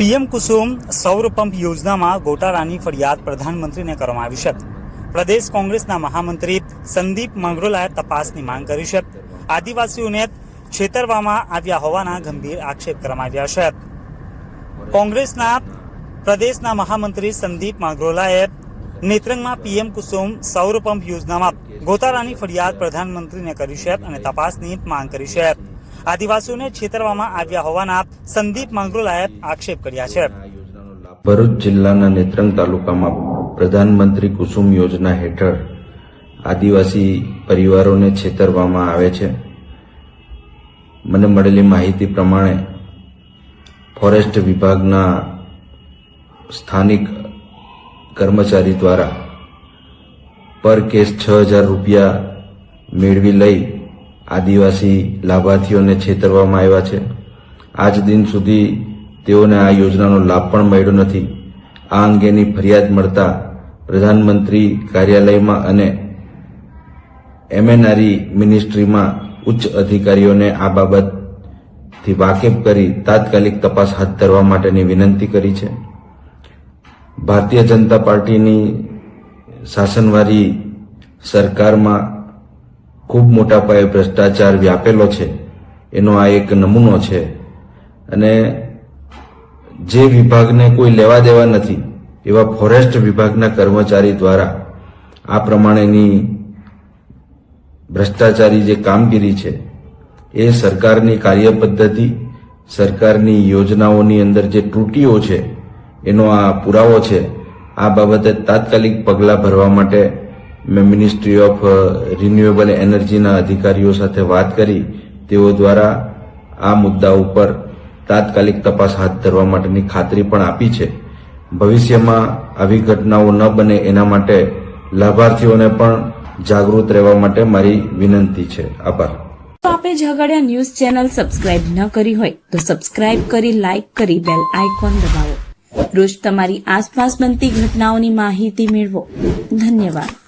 PM કુસુમ સૌર pump યોજનામાં ગોટાળાની ફરિયાદ પ્રધાનમંત્રીને કરવામાં આવી છે. પ્રદેશ કોંગ્રેસના મહામંત્રી સંદીપ મંગરોલાએ તપાસની માંગ કરી છે. આદિવાસીઓને છેતરવામાં આવ્યા હોવાના ગંભીર આક્ષેપ કરવામાં આવ્યા છે. કોંગ્રેસના પ્રદેશના મહામંત્રી સંદીપ મંગરોલાએ નેત્રંગમાં પીએમ કુસુમ સૌર પંપ યોજનામાં ગોતાળાની ફરિયાદ પ્રધાનમંત્રીને કરી છે અને તપાસની માંગ કરી છે. આદિવાસીઓને છેતરવામાં આવ્યા હોવાના સંદીપ માંગરોલાએ આક્ષેપ કર્યા છે. ભરૂચ જિલ્લાના નેત્રંગ તાલુકામાં પ્રધાનમંત્રી કુસુમ યોજના હેઠળ આદિવાસી પરિવારોને છેતરવામાં આવે છે. મને મળેલી માહિતી પ્રમાણે ફોરેસ્ટ વિભાગના સ્થાનિક કર્મચારી દ્વારા પર કેસ છ હજાર રૂપિયા મેળવી લઈ આદિવાસી લાભાર્થીઓને છેતરવામાં આવ્યા છે. આજ દિન સુધી તેઓને આ યોજનાનો લાભ પણ મળ્યો નથી. આ અંગેની ફરિયાદ મળતા પ્રધાનમંત્રી કાર્યાલયમાં અને એમએનઆરઈ મિનિસ્ટ્રીમાં ઉચ્ચ અધિકારીઓને આ બાબતથી વાકેફ કરી તાત્કાલિક તપાસ હાથ ધરવા માટેની વિનંતી કરી છે. ભારતીય જનતા પાર્ટીની શાસનવારી સરકારમાં ખૂબ મોટા પાયે ભ્રષ્ટાચાર વ્યાપેલો છે. એનો આ એક નમૂનો છે. અને જે વિભાગને કોઈ લેવા દેવા નથી, એવા ફોરેસ્ટ વિભાગના કર્મચારી દ્વારા આ પ્રમાણેની ભ્રષ્ટાચારી જે કામગીરી છે, એ સરકારની કાર્યપદ્ધતિ, સરકારની યોજનાઓની અંદર જે ત્રુટીઓ છે, એનો આ પુરાવો છે, આ બાબતે તાત્કાલિક પગલાં ભરવા માટે મેં મિનિસ્ટ્રી ઓફ રિન્યુએબલ એનર્જીના અધિકારીઓ સાથે વાત કરી. તેઓ દ્વારા આ મુદ્દા ઉપર તાત્કાલિક તપાસ હાથ ધરવા માટેની ખાતરી પણ આપી છે. ભવિષ્યમાં આવી ઘટનાઓ ન બને એના માટે લાભાર્થીઓને પણ જાગૃત રહેવા માટે મારી વિનંતી છે. આભાર. તો આપે ઝઘડિયા ન્યૂઝ ચેનલ સબસ્ક્રાઇબ ન કરી હોય તો સબસ્ક્રાઇબ કરી, લાઇક કરી, બેલ આઇકોન દબાવો. રોજ તમારી આસપાસ બનતી ઘટનાઓની માહિતી મેળવો. ધન્યવાદ.